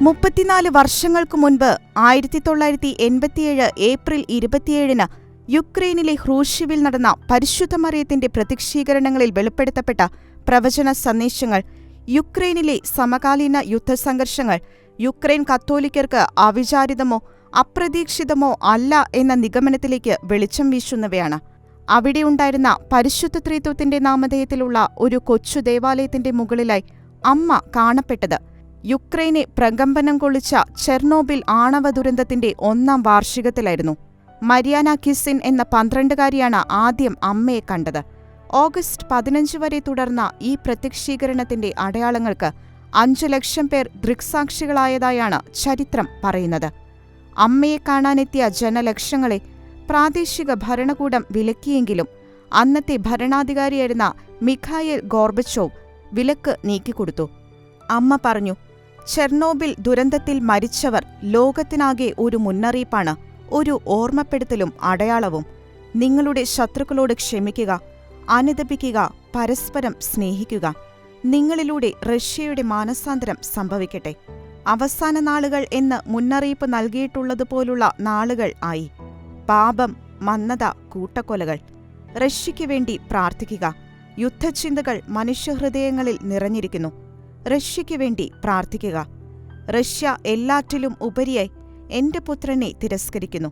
മുപ്പത്തിനാല് വർഷങ്ങൾക്ക് മുൻപ് ആയിരത്തി തൊള്ളായിരത്തി എൺപത്തിയേഴ് ഏപ്രിൽ ഇരുപത്തിയേഴിന് യുക്രൈനിലെ ഹ്രൂഷിവിൽ നടന്ന പരിശുദ്ധമറിയത്തിന്റെ പ്രത്യക്ഷീകരണങ്ങളിൽ വെളിപ്പെടുത്തപ്പെട്ട പ്രവചന സന്ദേശങ്ങൾ യുക്രൈനിലെ സമകാലീന യുദ്ധസംഘർഷങ്ങൾ യുക്രൈൻ കത്തോലിക്കർക്ക് അവിചാരിതമോ അപ്രതീക്ഷിതമോ അല്ല എന്ന നിഗമനത്തിലേക്ക് വെളിച്ചം വീശുന്നവയാണ്. അവിടെയുണ്ടായിരുന്ന പരിശുദ്ധ ത്രിത്വത്തിന്റെ നാമധേയത്തിലുള്ള ഒരു കൊച്ചു ദേവാലയത്തിന്റെ മുകളിലായി അമ്മ കാണപ്പെട്ടത് യുക്രൈനെ പ്രകമ്പനം കൊള്ളിച്ച ചെർണോബിൽ ആണവ ദുരന്തത്തിന്റെ ഒന്നാം വാർഷികത്തിലായിരുന്നു. മരിയാന കിസിൻ എന്ന പന്ത്രണ്ടുകാരിയാണ് ആദ്യം അമ്മയെ കണ്ടത്. ഓഗസ്റ്റ് പതിനഞ്ച് വരെ തുടർന്ന ഈ പ്രത്യക്ഷീകരണത്തിന്റെ അടയാളങ്ങൾക്ക് അഞ്ചു ലക്ഷം പേർ ദൃക്സാക്ഷികളായതായാണ് ചരിത്രം പറയുന്നത്. അമ്മയെ കാണാനെത്തിയ ജനലക്ഷങ്ങളെ പ്രാദേശിക ഭരണകൂടം വിലക്കിയെങ്കിലും അന്നത്തെ ഭരണാധികാരിയായിരുന്ന മിഖായേൽ ഗോർബച്ചോവ് വിലക്ക് നീക്കിക്കൊടുത്തു. അമ്മ പറഞ്ഞു ചെർണോബിൽ ദുരന്തത്തിൽ മരിച്ചവർ ലോകത്തിനാകെ ഒരു മുന്നറിയിപ്പാണ് ഒരു ഓർമ്മപ്പെടുത്തലും അടയാളവും. നിങ്ങളുടെ ശത്രുക്കളോട് ക്ഷമിക്കുക അനുദപിക്കുക പരസ്പരം സ്നേഹിക്കുക. നിങ്ങളിലൂടെ റഷ്യയുടെ മാനസാന്തരം സംഭവിക്കട്ടെ. അവസാന നാളുകൾ എന്ന് മുന്നറിയിപ്പ് നൽകിയിട്ടുള്ളതുപോലുള്ള നാളുകൾ ആയി. പാപം മന്നത കൂട്ടക്കൊലകൾ. റഷ്യയ്ക്ക് വേണ്ടി പ്രാർത്ഥിക്കുക. യുദ്ധചിന്തകൾ മനുഷ്യഹൃദയങ്ങളിൽ നിറഞ്ഞിരിക്കുന്നു. റഷ്യയ്ക്ക് വേണ്ടി പ്രാർത്ഥിക്കുക. റഷ്യ എല്ലാറ്റിലും ഉപരിയായി എന്റെ പുത്രനെ തിരസ്കരിക്കുന്നു.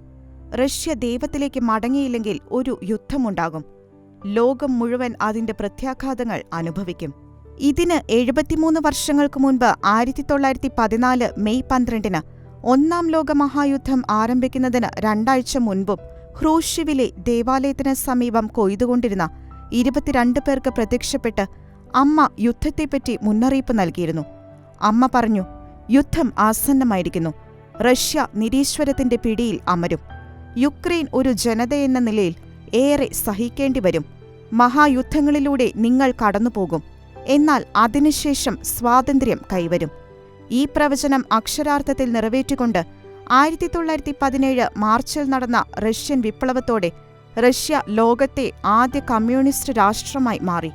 റഷ്യ ദൈവത്തിലേക്ക് മടങ്ങിയില്ലെങ്കിൽ ഒരു യുദ്ധമുണ്ടാകും. ലോകം മുഴുവൻ അതിന്റെ പ്രത്യാഘാതങ്ങൾ അനുഭവിക്കും. ഇതിന് എഴുപത്തിമൂന്ന് വർഷങ്ങൾക്ക് മുൻപ് ആയിരത്തി തൊള്ളായിരത്തി പതിനാല് മെയ് പന്ത്രണ്ടിന് ഒന്നാം ലോകമഹായുദ്ധം ആരംഭിക്കുന്നതിന് രണ്ടാഴ്ച മുൻപും ഹ്രൂഷ്യവിലെ ദേവാലയത്തിന് സമീപം കൊയ്തുകൊണ്ടിരുന്ന ഇരുപത്തിരണ്ട് പേർക്ക് പ്രത്യക്ഷപ്പെട്ട് അമ്മ യുദ്ധത്തെപ്പറ്റി മുന്നറിയിപ്പ് നൽകിയിരുന്നു. അമ്മ പറഞ്ഞു യുദ്ധം ആസന്നമായിരിക്കുന്നു. റഷ്യ നിരീശ്വരത്തിന്റെ പിടിയിൽ അമരും. യുക്രൈൻ ഒരു ജനതയെന്ന നിലയിൽ ഏറെ സഹിക്കേണ്ടി വരും. മഹായുദ്ധങ്ങളിലൂടെ നിങ്ങൾ കടന്നുപോകും. എന്നാൽ അതിനുശേഷം സ്വാതന്ത്ര്യം കൈവരും. ഈ പ്രവചനം അക്ഷരാർത്ഥത്തിൽ നിറവേറ്റിക്കൊണ്ട് ആയിരത്തി തൊള്ളായിരത്തി പതിനേഴ് മാർച്ചിൽ നടന്ന റഷ്യൻ വിപ്ലവത്തോടെ റഷ്യ ലോകത്തെ ആദ്യ കമ്മ്യൂണിസ്റ്റ് രാഷ്ട്രമായി മാറി.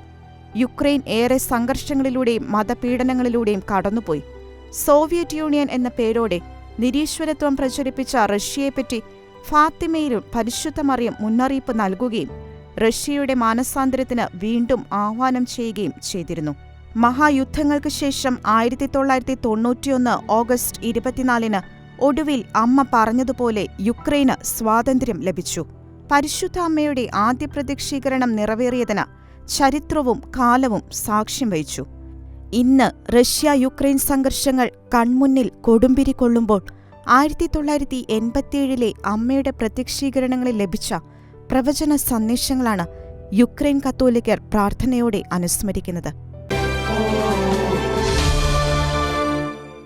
യുക്രൈൻ ഏറെ സംഘർഷങ്ങളിലൂടെയും മതപീഡനങ്ങളിലൂടെയും കടന്നുപോയി. സോവിയറ്റ് യൂണിയൻ എന്ന പേരോടെ നിരീശ്വരത്വം പ്രചരിപ്പിച്ച റഷ്യയെപ്പറ്റി ഫാത്തിമയിലും പരിശുദ്ധമറിയം മുന്നറിയിപ്പ് നൽകുകയും റഷ്യയുടെ മാനസാന്തരത്തിന് വീണ്ടും ആഹ്വാനം ചെയ്യുകയും ചെയ്തിരുന്നു. മഹായുദ്ധങ്ങൾക്ക് ശേഷം ആയിരത്തി തൊള്ളായിരത്തി തൊണ്ണൂറ്റിയൊന്ന് ഓഗസ്റ്റ് ഇരുപത്തിനാലിന് ഒടുവിൽ അമ്മ പറഞ്ഞതുപോലെ യുക്രൈന് സ്വാതന്ത്ര്യം ലഭിച്ചു. പരിശുദ്ധ അമ്മയുടെ ആദ്യ പ്രത്യക്ഷീകരണം നിറവേറിയതിന് ചരിത്രവും കാലവും സാക്ഷ്യം വഹിച്ചു. ഇന്ന് റഷ്യ യുക്രൈൻ സംഘർഷങ്ങൾ കൺമുന്നിൽ കൊടുമ്പിരി കൊള്ളുമ്പോൾ ആയിരത്തി തൊള്ളായിരത്തി എൺപത്തിയേഴിലെ അമ്മയുടെ പ്രത്യക്ഷീകരണങ്ങളിൽ ലഭിച്ച പ്രവചന സന്ദേശങ്ങളാണ് യുക്രൈൻ കത്തോലിക്കർ പ്രാർത്ഥനയോടെ അനുസ്മരിക്കുന്നത്.